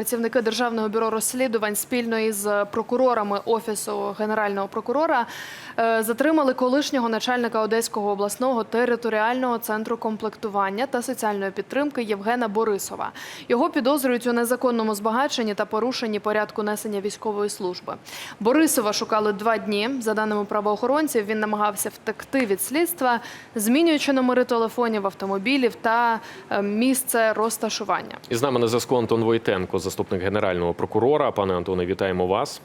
Працівники державного бюро розслідувань спільно із прокурорами офісу генерального прокурора е, затримали колишнього начальника Одеського обласного територіального центру комплектування та соціальної підтримки Євгена Борисова. Його підозрюють у незаконному збагаченні та порушенні порядку несення військової служби. Борисова шукали два дні. За даними правоохоронців, він намагався втекти від слідства, змінюючи номери телефонів, автомобілів та е, місце розташування. І з нами на зв'язку Антон Войтенко, заступник генерального прокурора. Пане Антоне, вітаємо вас.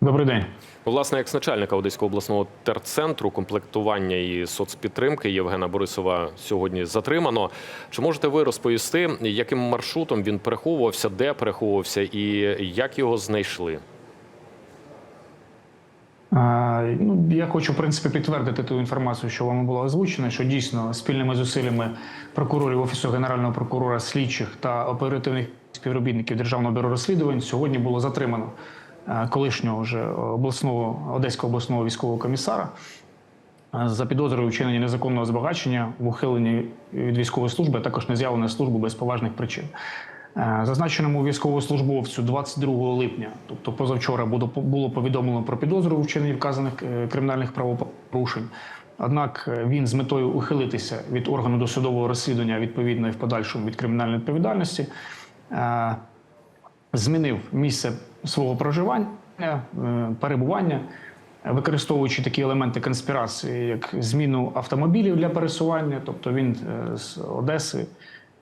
Добрий день. Власне, Власне, з начальника Одеського обласного терцентру комплектування і соцпідтримки Євгена Борисова сьогодні затримано. Чи можете ви розповісти, яким маршрутом він переховувався, де переховувався і як його знайшли? Ну, я хочу в принципі підтвердити ту інформацію, що вам була озвучена, що дійсно спільними зусиллями прокурорів офісу генерального прокурора, слідчих та оперативних співробітників державного бюро розслідувань сьогодні було затримано е, колишнього вже обласного одеського обласного військового комісара е, за підозрою вчинення незаконного збагачення в ухиленні від військової служби, а також нез'явлення служби без поважних причин. Е, Зазначеному військовослужбовцю 22 липня, тобто позавчора, було повідомлено про підозру у вчиненні вказаних е, кримінальних правопорушень. Однак е, він з метою ухилитися від органу досудового розслідування відповідно і в подальшому від кримінальної відповідальності змінив місце свого проживання, перебування, використовуючи такі елементи конспірації, як зміну автомобілів для пересування, тобто він з Одеси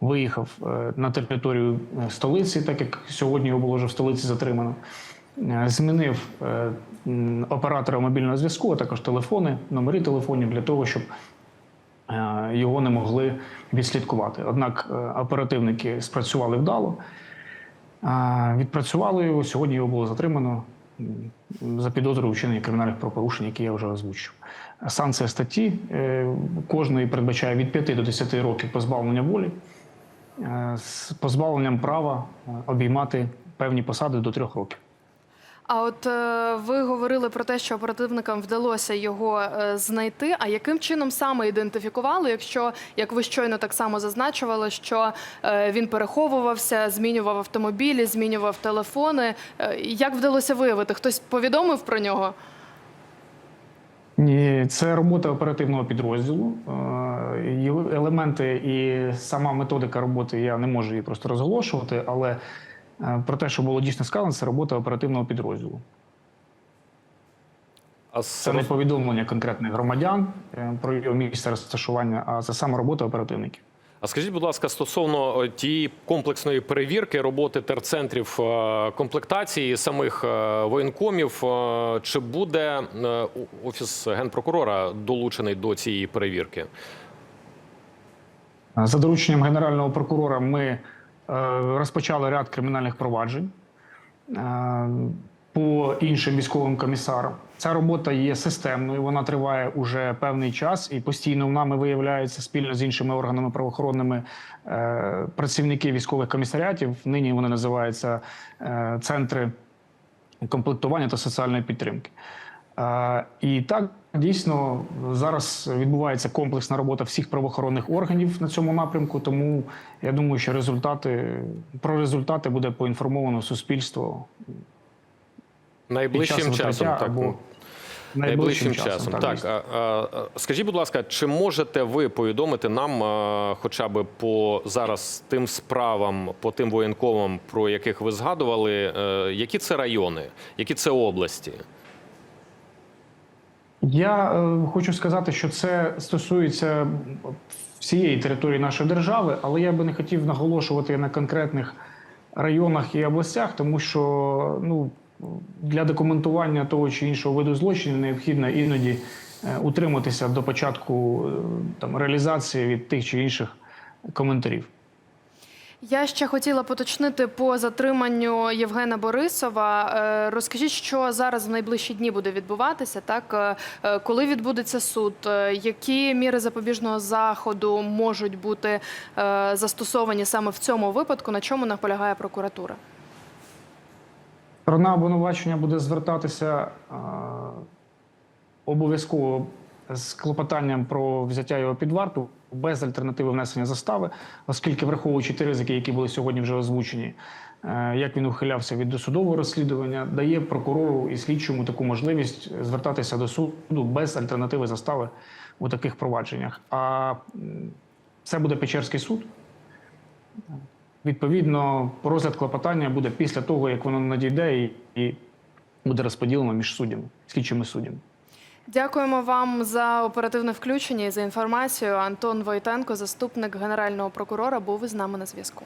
виїхав е, на територію е, столиці, так як сьогодні його було вже в столиці затримано. Е, Змінив оператора мобільного зв'язку, а також телефони, номери телефонів для того, щоб його не могли відслідкувати. Однак оперативники спрацювали вдало, відпрацювали його. Сьогодні його було затримано за підозрою вчинення кримінальних правопорушень, які я вже озвучив. Санкція статті кожної передбачає від 5 до 10 років позбавлення волі з позбавленням права е, обіймати певні посади до трьох років. А от е, ви говорили про те, що оперативникам вдалося його е, знайти. А яким чином саме ідентифікували, якщо як ви щойно так само зазначували, що е, він переховувався, змінював автомобілі, змінював телефони? Е, як вдалося виявити? Хтось повідомив про нього? Ні, це робота оперативного підрозділу. Е, Елементи і сама методика роботи я не можу її просто розголошувати, але е, про те, що було дійсно сказано, це робота оперативного підрозділу. А Це не повідомлення конкретних громадян е, про його місце розташування, а це саме робота оперативників. А скажіть, будь ласка, стосовно е, тієї комплексної перевірки роботи терцентрів е, комплектації самих е, воєнкомів, чи буде офіс генпрокурора долучений до цієї перевірки? За дорученням генерального прокурора ми розпочали ряд кримінальних проваджень по іншим військовим комісарам. Ця робота є системною, вона триває уже певний час, і постійно в нами виявляються спільно з іншими органами правоохоронними е, працівники військових комісаріатів. Нині вони називаються е, центри комплектування та соціальної підтримки. Е, І так дійсно зараз відбувається комплексна робота всіх правоохоронних органів на цьому напрямку. Тому я думаю, що результати про результати буде поінформовано суспільство Найближчим під часом, так. або Найближчим часом. Так, дійсно. а, а, скажіть, будь ласка, чи можете ви повідомити нам, а, хоча б по зараз тим справам, по тим воєнкомам, про яких ви згадували, е, які це райони, які це області? Я е, хочу сказати, що це стосується всієї території нашої держави, але я би не хотів наголошувати на конкретних районах і областях, тому що ну, для документування того чи іншого виду злочинів необхідно іноді е, утриматися до початку е, там, реалізації від тих чи інших коментарів. Я ще хотіла поточнити по затриманню Євгена Борисова. Е, Розкажіть, що зараз в найближчі дні буде відбуватися, так коли відбудеться суд, які міри запобіжного заходу можуть бути застосовані саме в цьому випадку, на чому наполягає прокуратура? Сторона обвинувачення буде звертатися е, обов'язково з клопотанням про взяття його під варту без альтернативи внесення застави, оскільки враховуючи ті ризики, які були сьогодні вже озвучені, е, як він ухилявся від досудового розслідування, дає прокурору і слідчому таку можливість звертатися до суду без альтернативи застави у таких провадженнях. А це буде Печерський суд. Відповідно, розгляд клопотання буде після того, як воно надійде і, і буде розподілено між суддями, слідчими суддями. Дякуємо вам за оперативне включення і за інформацію. Антон Войтенко, заступник генерального прокурора, був із нами на зв'язку.